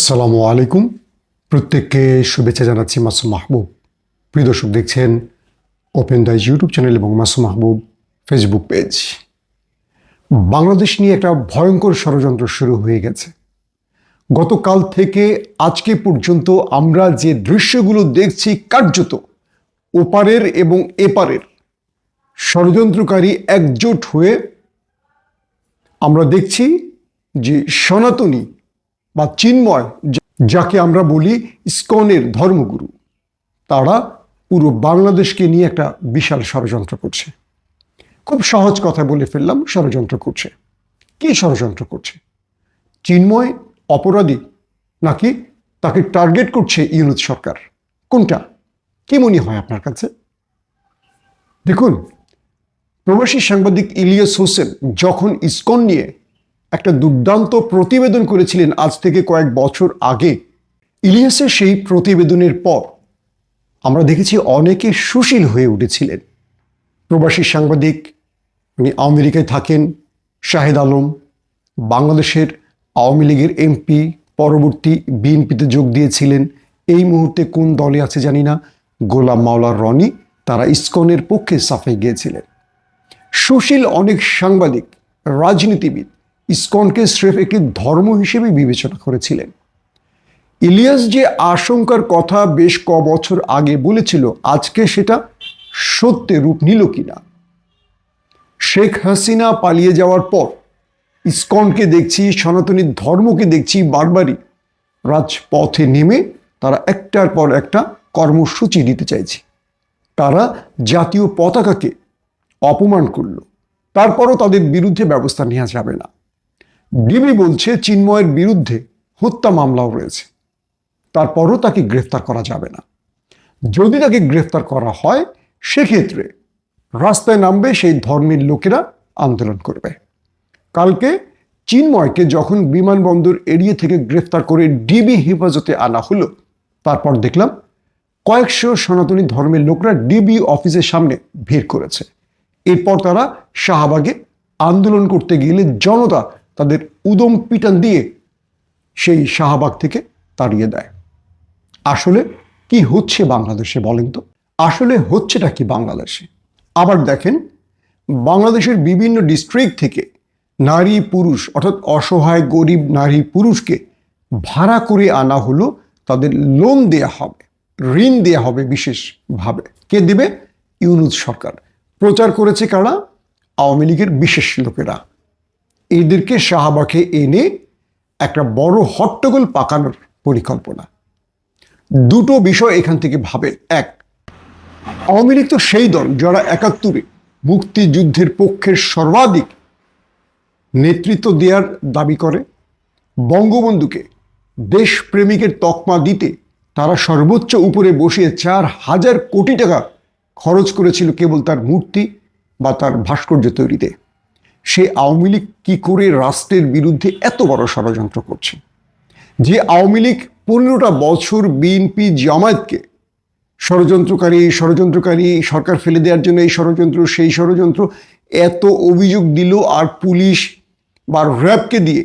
আসসালামু আলাইকুম। প্রত্যেককে শুভেচ্ছা জানাচ্ছি মাসুম মাহবুব। প্রিয় দর্শক দেখছেন ওপেন দাইজ ইউটিউব চ্যানেল এবং মাসুম মাহবুব ফেসবুক পেজ বাংলাদেশ নিয়ে একটা ভয়ঙ্কর ষড়যন্ত্র শুরু হয়ে গেছে। গতকাল থেকে আজকে পর্যন্ত আমরা যে দৃশ্যগুলো দেখছি কার্যত ওপারের এবং এপারের ষড়যন্ত্রকারী একজোট হয়ে আমরা দেখছি যে সনাতনী বা চিন্ময় যাকে আমরা বলি ইস্কনের ধর্মগুরু, তারা পুরো বাংলাদেশকে নিয়ে একটা বিশাল ষড়যন্ত্র করছে। খুব সহজ কথা বলে ফেললাম, ষড়যন্ত্র করছে। কি ষড়যন্ত্র করছে? চিন্ময় অপরাধী নাকি তাকে টার্গেট করছে ইউনুস সরকার? কোনটা? কি মনে হয় আপনার কাছে? দেখুন, প্রবাসী সাংবাদিক ইলিয়াস হোসেন যখন ইস্কন নিয়ে একটা দুর্দান্ত প্রতিবেদন করেছিলেন আজ থেকে কয়েক বছর আগে। ইলিয়াসের সেই প্রতিবেদনের পর আমরা দেখেছি অনেকে সুশীল হয়ে উঠেছিলেন। প্রবাসী সাংবাদিক, উনি আমেরিকায় থাকেন, শাহেদ আলম, বাংলাদেশের আওয়ামী লীগের এমপি, পরবর্তী বিএনপিতে যোগ দিয়েছিলেন। এই মুহূর্তে কোন দলে আছে জানি না। গোলাম মাওলার রনি তারা ইস্কনের পক্ষে সাফে গিয়েছিলেন। সুশীল অনেক সাংবাদিক, রাজনীতিবিদ ইসকনকে স্রেফ একটি ধর্ম হিসেবে বিবেচনা করেছিলেন। ইলিয়াস যে আশঙ্কার কথা বেশ ক বছর আগে বলেছিল, আজকে সেটা সত্যে রূপ নিল কিনা। শেখ হাসিনা পালিয়ে যাওয়ার পর ইসকনকে দেখছি, সনাতনী ধর্মকে দেখছি বারবারই রাজপথে নেমে তারা একটার পর একটা কর্মসূচি দিতে চাইছে। তারা জাতীয় পতাকাকে অপমান করল। তারপরও তাদের বিরুদ্ধে ব্যবস্থা নেওয়া যাবে না। ডিবি বলছে চিন্ময়ের বিরুদ্ধে হত্যা মামলাও রয়েছে। তারপরও তাকে গ্রেফতার করা যাবে না। যদি তাকে গ্রেফতার করা হয়, সেক্ষেত্রে রাস্তায় নামবে সেই ধর্মের লোকেরা আন্দোলন করবে। কালকে চিন্ময়কে যখন বিমানবন্দর এড়িয়ে থেকে গ্রেফতার করে ডিবি হেফাজতে আনা হলো, তারপর দেখলাম কয়েকশো সনাতনী ধর্মের লোকরা ডিবি অফিসের সামনে ভিড় করেছে। এরপর তারা শাহবাগে আন্দোলন করতে গেলে জনতা তাদের উদম পিটান দিয়ে সেই শাহবাগ থেকে তাড়িয়ে দেয়। আসলে কি হচ্ছে বাংলাদেশে বলেন তো? আসলে হচ্ছেটা কি বাংলাদেশে? আবার দেখেন, বাংলাদেশের বিভিন্ন ডিস্ট্রিক্ট থেকে নারী পুরুষ, অর্থাৎ অসহায়, গরিব নারী পুরুষকে ভাড়া করে আনা হলো, তাদের লোন দেয়া হবে, ঋণ দেয়া হবে বিশেষভাবে। কে দেবে? ইউনুস সরকার। প্রচার করেছে কারা? আওয়ামী লীগের বিশেষ লোকেরা। এদেরকে শাহবাগে এনে একটা বড় হট্টগোল পাকানোর পরিকল্পনা। দুটো বিষয় এখান থেকে ভাবেন। এক, আওয়ামী লীগ তো সেই দল যারা একাত্তরে মুক্তিযুদ্ধের পক্ষের সর্বাধিক নেতৃত্ব দেওয়ার দাবি করে। বঙ্গবন্ধুকে দেশপ্রেমিকের তকমা দিতে তারা সর্বোচ্চ উপরে বসিয়ে চার হাজার কোটি টাকা খরচ করেছিল কেবল তার মূর্তি বা তার ভাস্কর্য তৈরিতে। সে আওয়ামী লীগ কী করে রাষ্ট্রের বিরুদ্ধে এত বড় ষড়যন্ত্র করছে? যে আওয়ামী লীগ পনেরোটা বছর বিএনপি জামায়াতকে ষড়যন্ত্রকারী ষড়যন্ত্রকারী, সরকার ফেলে দেওয়ার জন্য এই ষড়যন্ত্র, সেই ষড়যন্ত্র এত অভিযোগ দিল আর পুলিশ বা র্যাবকে দিয়ে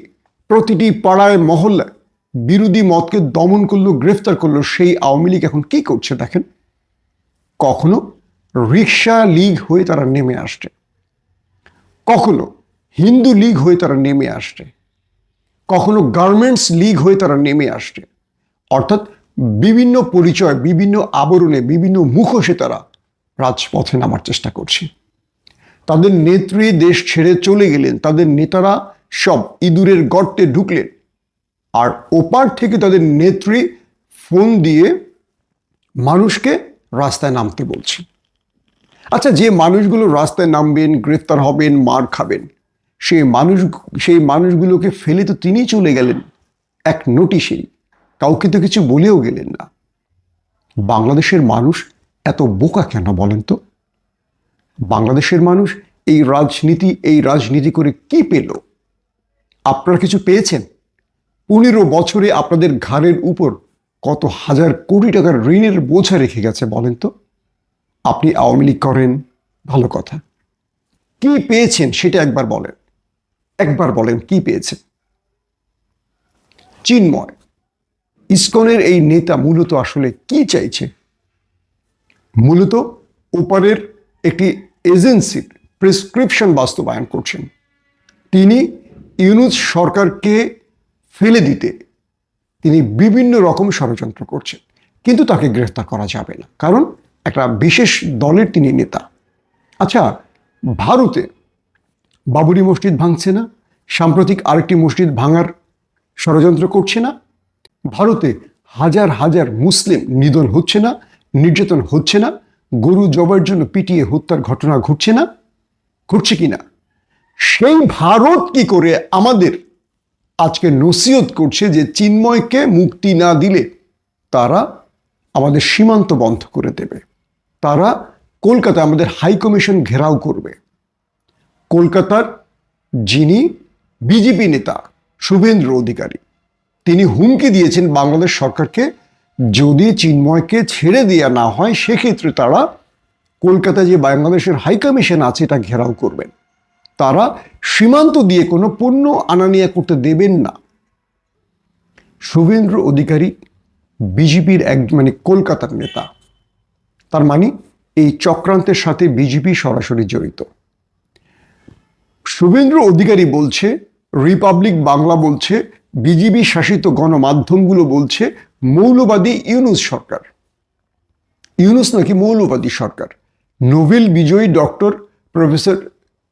প্রতিটি পাড়ায়, মহল্লায় বিরোধী মতকে দমন করল, গ্রেফতার করল, সেই আওয়ামী লীগ এখন কি করছে দেখেন? কখনো রিক্সা লীগ হয়ে তারা নেমে আসছে। কখনো হিন্দু লীগ হয়ে তারা নেমে আসছে, কখনো গার্মেন্টস লীগ হয়ে তারা নেমে আসছে। অর্থাৎ বিভিন্ন পরিচয়, বিভিন্ন আবরণে, বিভিন্ন মুখোশে তারা রাজপথে নামার চেষ্টা করছে। তাদের নেত্রী দেশ ছেড়ে চলে গেলেন, তাদের নেতারা সব ইঁদুরের গর্তে ঢুকলেন। আর ওপার থেকে তাদের নেত্রী ফোন দিয়ে মানুষকে রাস্তায় নামতে বলছে। আচ্ছা যে মানুষগুলো রাস্তায় নামবেন, গ্রেফতার হবেন, মার খাবেন, সেই মানুষ, সেই মানুষগুলোকে ফেলে তো তিনি চলে গেলেন। এক নোটিশেই কাউকে তো কিছু বলেও গেলেন না। বাংলাদেশের মানুষ এত বোকা কেন বলেন তো? বাংলাদেশের মানুষ এই রাজনীতি এই রাজনীতি করে কি পেল? আপনারা কিছু পেয়েছেন? পনেরো বছরে আপনাদের ঘাড়ের উপর কত হাজার কোটি টাকার ঋণের বোঝা রেখে গেছে বলেন তো? আপনি আওয়ামী লীগ করেন, ভালো কথা। কি পেয়েছেন সেটা একবার বলেন। একবার বলেন কি পেয়েছেন। চিন্ময়, ইসকনের এই নেতা মূলত আসলে কি চাইছে? মূলত ওপারের একটি এজেন্সির প্রেসক্রিপশন বাস্তবায়ন করছেন। তিনি ইউনুস সরকারকে ফেলে দিতে তিনি বিভিন্ন রকম ষড়যন্ত্র করছেন, কিন্তু তাকে গ্রেফতার করা যাবে না। কারণ একটা বিশেষ দলের তিনি নেতা। আচ্ছা ভারতে বাবরি মসজিদ ভাঙছে না? সাম্প্রতিক আরেকটি মসজিদ ভাঙার ষড়যন্ত্র করছে না? ভারতে হাজার হাজার মুসলিম নিধন হচ্ছে না? নির্যাতন হচ্ছে না? গরু জবার জন্য পিটিয়ে হত্যার ঘটনা ঘটছে না? ঘটছে কি না? সেই ভারত কি করে আমাদের আজকে নসিহত করছে যে চিন্ময়কে মুক্তি না দিলে তারা আমাদের সীমান্ত বন্ধ করে দেবে? তারা কলকাতায় আমাদের হাই কমিশন ঘেরাও করবে। কলকাতার যিনি বিজেপি নেতা শুভেন্দ্র অধিকারী, তিনি হুমকি দিয়েছেন বাংলাদেশ সরকারকে যদি চিন্ময়কে ছেড়ে দেওয়া না হয়, সেক্ষেত্রে তারা কলকাতায় যে বাংলাদেশের হাই কমিশন আছে, এটা ঘেরাও করবেন। তারা সীমান্ত দিয়ে কোনো পণ্য আনানিয়া করতে দেবেন না। শুভেন্দ্র অধিকারী বিজেপির এক মানে কলকাতার নেতা তার মানে এই চক্রান্তের সাথে বিজেপি সরাসরি জড়িত। শুভেন্দ্র অধিকারী বলছে রিপাবলিক বাংলা বলছে, বিজেপি শাসিত গণমাধ্যমগুলো বলছে, মৌলবাদী ইউনুস সরকার। ইউনুস নাকি মৌলবাদী সরকার? নোবেল বিজয়ী ডক্টর প্রফেসর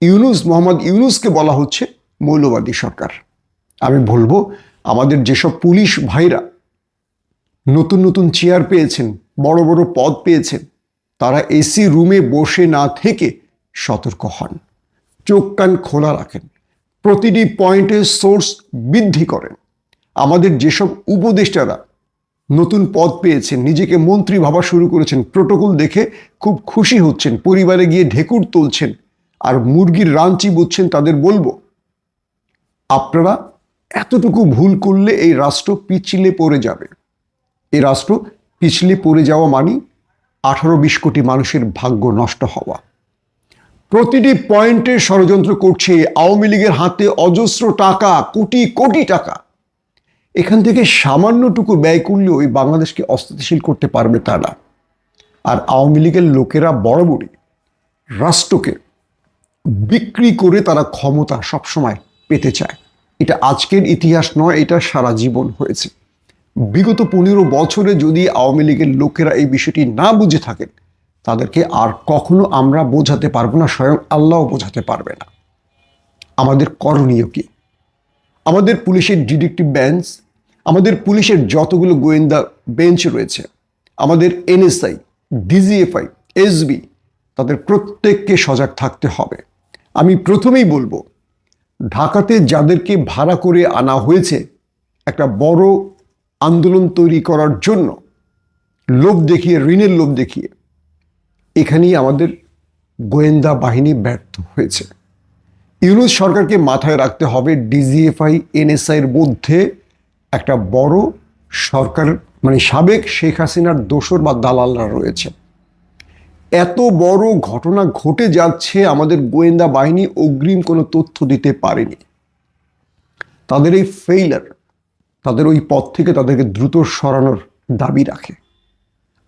ইউনুস, মোহাম্মদ ইউনুসকে বলা হচ্ছে মৌলবাদী সরকার। আমি বলব, আমাদের যেসব পুলিশ ভাইরা নতুন নতুন চেয়ার পেয়েছেন, বড় বড় পদ পেয়েছেন তারা এসি রুমে বসে না থেকে সতর্ক হন। চোখ কান খোলা রাখেন। প্রতিটি পয়েন্টে সোর্স বৃদ্ধি করেন। আমাদের যেসব উপদেষ্টারা নতুন পদ পেয়েছেন, নিজেকে মন্ত্রী ভাবা শুরু করেছেন, প্রোটোকল দেখে খুব খুশি হচ্ছেন, পরিবারে গিয়ে ঢেকুর তুলছেন আর মুরগির রাঞ্চি বুঝছেন, তাদের বলব, আপনারা এতটুকু ভুল করলে এই রাষ্ট্র পিছলে পড়ে যাবে। এই রাষ্ট্র পিছলে পড়ে যাওয়া মানে আঠারো বিশ কোটি মানুষের ভাগ্য নষ্ট হওয়া। প্রতিটি পয়েন্টে ষড়যন্ত্র করছে আওয়ামী লীগের হাতে অজস্র টাকা, কোটি কোটি টাকা। এখান থেকে সামান্যটুকু ব্যয় করলেও ওই বাংলাদেশকে অস্থিতিশীল করতে পারবে তারা। আর আওয়ামী লীগের লোকেরা বড় বরাবরই রাষ্ট্রকে বিক্রি করে তারা ক্ষমতা সবসময় পেতে চায়। এটা আজকের ইতিহাস নয়, এটা সারা জীবন হয়েছে। বিগত পনেরো বছরে যদি আওয়ামী লীগের লোকেরা এই বিষয়টি না বুঝে থাকেন, তাদেরকে আর কখনো আমরা বোঝাতে পারব না, স্বয়ং আল্লাহও বোঝাতে পারবে না। আমাদের করণীয় কি? আমাদের পুলিশের ডিটেকটিভ বেঞ্চ, আমাদের পুলিশের যতগুলো গোয়েন্দা বেঞ্চ রয়েছে, আমাদের এনএসআই, ডিজিএফআই, এসবি, তাদের প্রত্যেককে সজাগ থাকতে হবে। আমি প্রথমেই বলব, ঢাকাতে যাদেরকে ভাড়া করে আনা হয়েছে, একটা বড় আন্দোলন তৈরি করার জন্য লোভ দেখিয়ে, ঋণের লোভ দেখিয়ে এখানেই আমাদের গোয়েন্দা বাহিনী ব্যর্থ হয়েছে। ইউনুস সরকারকে মাথায় রাখতে হবে ডিজিএফআই এনএসআইয়ের মধ্যে একটা বড় সরকার মানে সাবেক শেখ হাসিনার দোসর বা দালালরা রয়েছে। এত বড় ঘটনা ঘটে যাচ্ছে আমাদের গোয়েন্দা বাহিনী অগ্রিম কোনো তথ্য দিতে পারেনি। তাদের এই ফেইলার তাদের ওই পথ থেকে তাদেরকে দ্রুত সরানোর দাবি রাখে।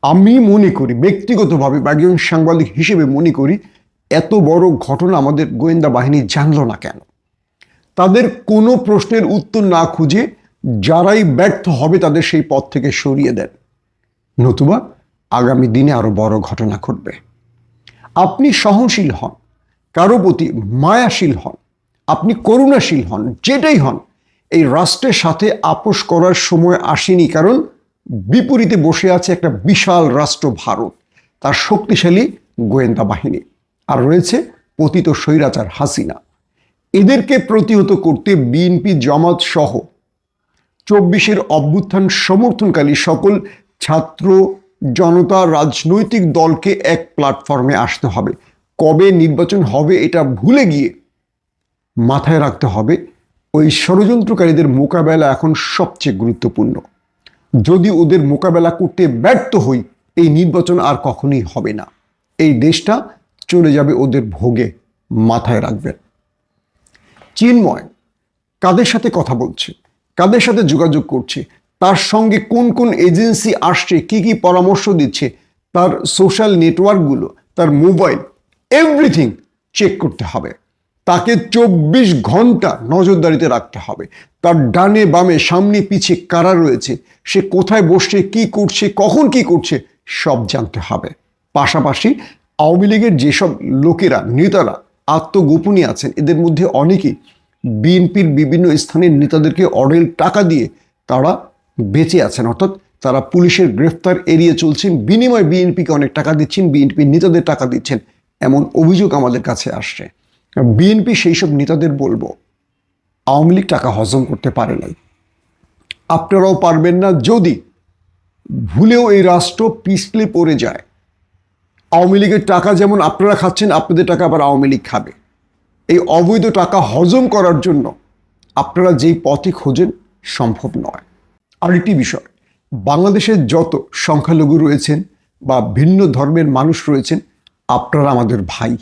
আমি মনে করি, ব্যক্তিগতভাবে বা একজন সাংবাদিক হিসেবে মনে করি, এত বড় ঘটনা আমাদের গোয়েন্দা বাহিনী জানল না কেন? তাদের কোনো প্রশ্নের উত্তর না খুঁজে যারাই ব্যর্থ হবে তাদের সেই পথ থেকে সরিয়ে দেন। নতুবা আগামী দিনে আরও বড় ঘটনা ঘটবে। আপনি সহনশীল হন, কারও প্রতি মায়াশীল হন, আপনি করুণাশীল হন, যেটাই হন এই রাষ্ট্রের সাথে আপোষ করার সময় আসেনি, কারণ বিপরীতে বসে আছে একটা বিশাল রাষ্ট্র ভারত, তার শক্তিশালী গোয়েন্দা বাহিনী, আর রয়েছে পতিত স্বৈরাচার হাসিনা। এদেরকে প্রতিহত করতে বিএনপি, জামাত সহ চব্বিশের অভ্যুত্থান সমর্থনকারী সকল ছাত্র জনতা রাজনৈতিক দলকে এক প্ল্যাটফর্মে আসতে হবে। কবে নির্বাচন হবে এটা ভুলে গিয়ে মাথায় রাখতে হবে। ওই ষড়যন্ত্রকারীদের মোকাবেলা এখন সবচেয়ে গুরুত্বপূর্ণ। যদি ওদের মোকাবেলা করতে ব্যর্থ হই, এই নির্বাচন আর কখনোই হবে না। এই দেশটা চলে যাবে ওদের ভোগে মাথায় রাখবেন। চিন্ময়, কাদের সাথে কথা বলছে? কাদের সাথে যোগাযোগ করছে? তার সঙ্গে কোন কোন এজেন্সি আসছে? কি কি পরামর্শ দিচ্ছে? তার সোশ্যাল নেটওয়ার্কগুলো, তার মোবাইল, এভরিথিং চেক করতে হবে। তাকে চব্বিশ ঘণ্টা নজরদারিতে রাখতে হবে। তার ডানে বামে সামনে পিছে কারা রয়েছে, সে কোথায় বসছে, কি করছে, কখন কি করছে, সব জানতে হবে। পাশাপাশি আওয়ামী লীগের যেসব লোকেরা, নেতারা আত্মগোপনী আছেন, এদের মধ্যে অনেকেই বিএনপির বিভিন্ন স্থানের নেতাদেরকে অডেল টাকা দিয়ে তারা বেঁচে আছেন। অর্থাৎ তারা পুলিশের গ্রেফতার এড়িয়ে চলছেন, বিনিময়ে বিএনপিকে অনেক টাকা দিচ্ছেন, বিএনপির নেতাদের টাকা দিচ্ছেন, এমন অভিযোগ আমাদের কাছে আসছে। বিএনপি সেই সব নেতাদের বলব, আওয়ামী লীগ টাকা হজম করতে পারে নাই। আপনারাও পারবেন না যদি ভুলেও এই রাষ্ট্র পিছলে পড়ে যায়। আওয়ামী লীগের টাকা যেমন আপনারা খাচ্ছেন, আপনাদের টাকা আবার আওয়ামী লীগ খাবে। এই অবৈধ টাকা হজম করার জন্য আপনারা যেই পথে খোঁজেন সম্ভব নয়। আরেকটি বিষয়, বাংলাদেশের যত সংখ্যালঘু রয়েছেন বা ভিন্ন ধর্মের মানুষ রয়েছেন, আপনারা আমাদের ভাই।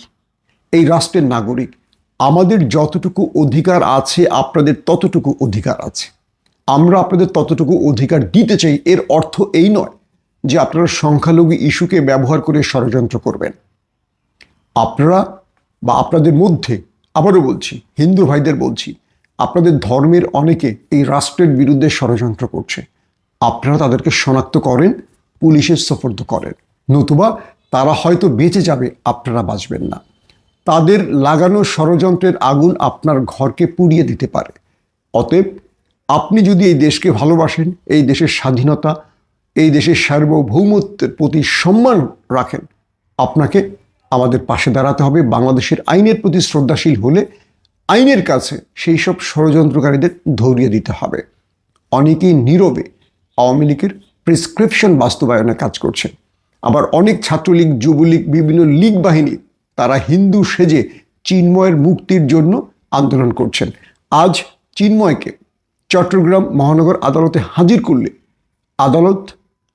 এই রাষ্ট্রের নাগরিক। আমাদের যতটুকু অধিকার আছে, আপনাদের ততটুকু অধিকার আছে। আমরা আপনাদের ততটুকু অধিকার দিতে চাই, এর অর্থ এই নয় যে আপনারা সংখ্যালঘু ইস্যুকে ব্যবহার করে ষড়যন্ত্র করবেন। আপনারা বা আপনাদের মধ্যে, আবারও বলছি, হিন্দু ভাইদের বলছি, আপনাদের ধর্মের অনেকে এই রাষ্ট্রের বিরুদ্ধে ষড়যন্ত্র করছে। আপনারা তাদেরকে শনাক্ত করেন, পুলিশের সফর্দ করেন। নতুবা তারা হয়তো বেঁচে যাবে, আপনারা বাঁচবেন না। তাদের লাগানো ষড়যন্ত্রের আগুন আপনার ঘরকে পুড়িয়ে দিতে পারে। অতএব আপনি যদি এই দেশকে ভালোবাসেন, এই দেশের স্বাধীনতা, এই দেশের সার্বভৌমত্বের প্রতি সম্মান রাখেন, আপনাকে আমাদের পাশে দাঁড়াতে হবে। বাংলাদেশের আইনের প্রতি শ্রদ্ধাশীল হলে আইনের কাছে সেই সব ষড়যন্ত্রকারীদের ধরিয়ে দিতে হবে। অনেকেই নীরবে আওয়ামী লীগের প্রেসক্রিপশন বাস্তবায়নে কাজ করছে। আবার অনেক ছাত্রলীগ, যুবলীগ, বিভিন্ন লীগ বাহিনী তারা হিন্দু সেজে চিন্ময়ের মুক্তির জন্য আন্দোলন করছেন। আজ চিন্ময়কে চট্টগ্রাম মহানগর আদালতে হাজির করলে আদালত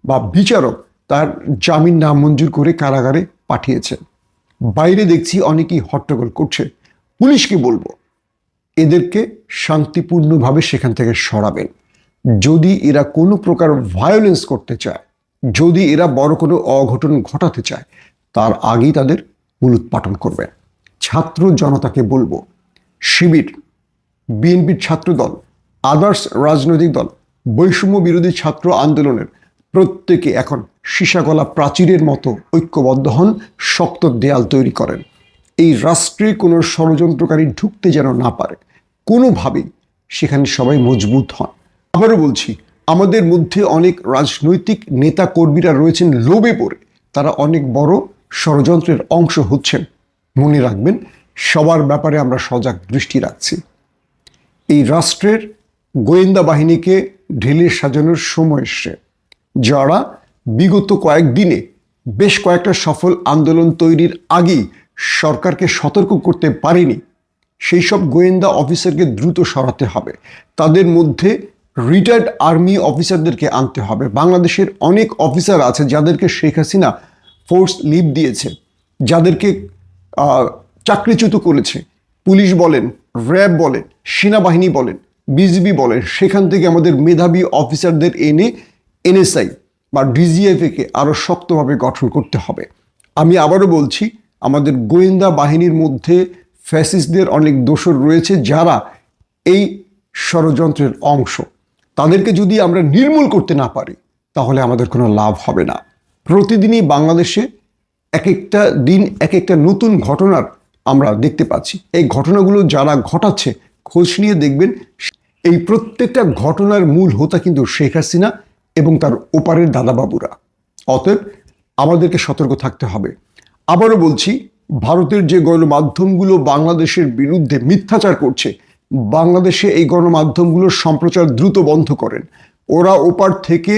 বা বিচারক তার জামিন নামঞ্জুর করে কারাগারে পাঠিয়েছেন। বাইরে দেখছি অনেকেই হট্টগোল করছে। পুলিশকে বলব, এদেরকে শান্তিপূর্ণভাবে সেখান থেকে সরাবেন। যদি এরা কোনো প্রকার ভায়োলেন্স করতে চায়, যদি এরা বড় কোনো অঘটন ঘটাতে চায়, তার আগেই তাদের মূলোৎপাটন করবেন ছাত্র জনতাকে বলব, শিবির, বিএনপির ছাত্রদল, আদার্স রাজনৈতিক দল, বৈষম্য বিরোধী ছাত্র আন্দোলনের প্রত্যেকে এখন সীসাগলা প্রাচীরের মতো ঐক্যবদ্ধ হন, শক্ত দেয়াল তৈরি করেন। এই রাষ্ট্রে কোনো ষড়যন্ত্রকারী ঢুকতে যেন না পারে, কোনোভাবেই সেখানে সবাই মজবুত হন। আবারও বলছি, আমাদের মধ্যে অনেক রাজনৈতিক নেতা কর্মীরা রয়েছেন লোভে পড়ে, তারা অনেক বড় ষড়যন্ত্রের অংশ হচ্ছেন। মনে রাখবেন, সবার ব্যাপারে আমরা সজাগ দৃষ্টি রাখছি। এই রাষ্ট্রের গোয়েন্দা বাহিনীকে ঢেলে সাজানোর সময় এসছে, যারা বিগত কয়েকদিনে বেশ কয়েকটা সফল আন্দোলন তৈরির আগেই সরকারকে সতর্ক করতে পারেনি। সেই সব গোয়েন্দা অফিসারকে দ্রুত সরাতে হবে। তাদের মধ্যে রিটায়ার্ড আর্মি অফিসারদেরকে আনতে হবে। বাংলাদেশের অনেক অফিসার আছে যাদেরকে শেখ হাসিনা ফোর্স লিভ দিয়েছে, যাদেরকে চাকরিচ্যুত করেছে। পুলিশ বলেন, র্যাব বলেন, সেনাবাহিনী বলেন, বিজিবি বলেন, সেখান থেকে আমাদের মেধাবী অফিসারদের এনে এনএসআই বা ডিজিএফএকে আরও শক্তভাবে গঠন করতে হবে। আমি আবারও বলছি, আমাদের গোয়েন্দা বাহিনীর মধ্যে ফ্যাসিস্টদের অনেক দোষর রয়েছে যারা এই ষড়যন্ত্রের অংশ। তাদেরকে যদি আমরা নির্মূল করতে না পারি, তাহলে আমাদের কোনো লাভ হবে না। প্রতিদিনই বাংলাদেশে এক একটা দিন এক একটা নতুন ঘটনার আমরা দেখতে পাচ্ছি। এই ঘটনাগুলো যারা ঘটাচ্ছে, খোঁজ নিয়ে দেখবেন, এই প্রত্যেকটা ঘটনার মূল হোতা কিন্তু শেখ হাসিনা এবং তার ওপারের দাদাবাবুরা। অতএব আমাদেরকে সতর্ক থাকতে হবে। আবারও বলছি, ভারতের যে গণমাধ্যমগুলো বাংলাদেশের বিরুদ্ধে মিথ্যাচার করছে, বাংলাদেশে এই গণমাধ্যমগুলোর সম্প্রচার দ্রুত বন্ধ করেন। ওরা ওপার থেকে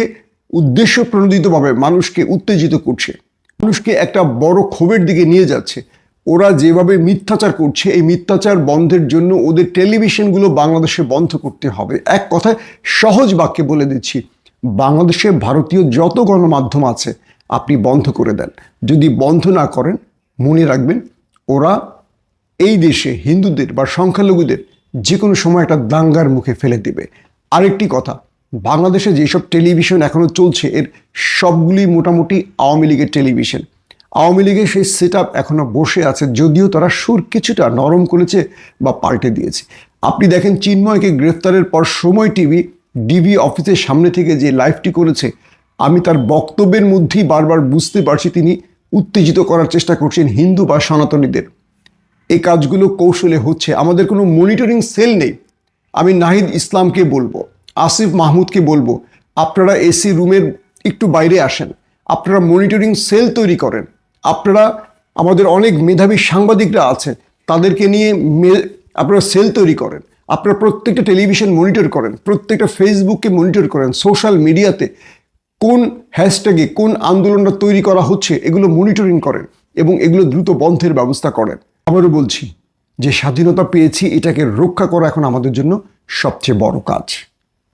উদ্দেশ্য প্রণোদিতভাবে মানুষকে উত্তেজিত করছে। মানুষকে একটা বড় ক্ষোভের দিকে নিয়ে যাচ্ছে। ওরা যেভাবে মিথ্যাচার করছে, এই মিথ্যাচার বন্ধের জন্য ওদের টেলিভিশনগুলো বাংলাদেশে বন্ধ করতে হবে। এক কথায় সহজ বাক্যে বলে দিচ্ছি, বাংলাদেশে ভারতীয় যত গণমাধ্যম আছে, আপনি বন্ধ করে দেন। যদি বন্ধ না করেন, মনে রাখবেন, ওরা এই দেশে হিন্দুদের বা সংখ্যালঘুদের যে কোনো সময় একটা দাঙ্গার মুখে ফেলে দেবে। আরেকটি কথা বাংলাদেশে যেসব টেলিভিশন এখনও চলছে, এর সবগুলি মোটামুটি আওয়ামী লীগের টেলিভিশন। আওয়ামী লীগের সেই সেট আপ এখনও বসে আছে, যদিও তারা সুর কিছুটা নরম করেছে বা পাল্টে দিয়েছে। আপনি দেখেন চিন্ময়কে গ্রেফতারের পর সময় টিভি ডিবি অফিসের সামনে থেকে যে লাইভটি করেছে, আমি তার বক্তব্যের মধ্যেই বারবার বুঝতে পারছি তিনি উত্তেজিত করার চেষ্টা করছেন হিন্দু বা সনাতনীদের। এই কাজগুলো কৌশলে হচ্ছে, আমাদের কোনো মনিটরিং সেল নেই। আমি নাহিদ ইসলামকে বলব। আসিফ মাহমুদকে বলব, আপনারা এসি রুমের একটু বাইরে আসেন। আপনারা মনিটরিং সেল তৈরি করেন। আপনারা, আমাদের অনেক মেধাবী সাংবাদিকরা আছে তাদেরকে নিয়ে মে- আপনারা সেল তৈরি করেন। আপনারা প্রত্যেকটা টেলিভিশন মনিটর করেন, প্রত্যেকটা ফেসবুককে মনিটর করেন সোশ্যাল মিডিয়াতে কোন হ্যাশট্যাগে কোন আন্দোলনটা তৈরি করা হচ্ছে, এগুলো মনিটরিং করেন এবং এগুলো দ্রুত বন্ধের ব্যবস্থা করেন। আবারও বলছি, যে স্বাধীনতা পেয়েছি, এটাকে রক্ষা করা এখন আমাদের জন্য সবচেয়ে বড় কাজ।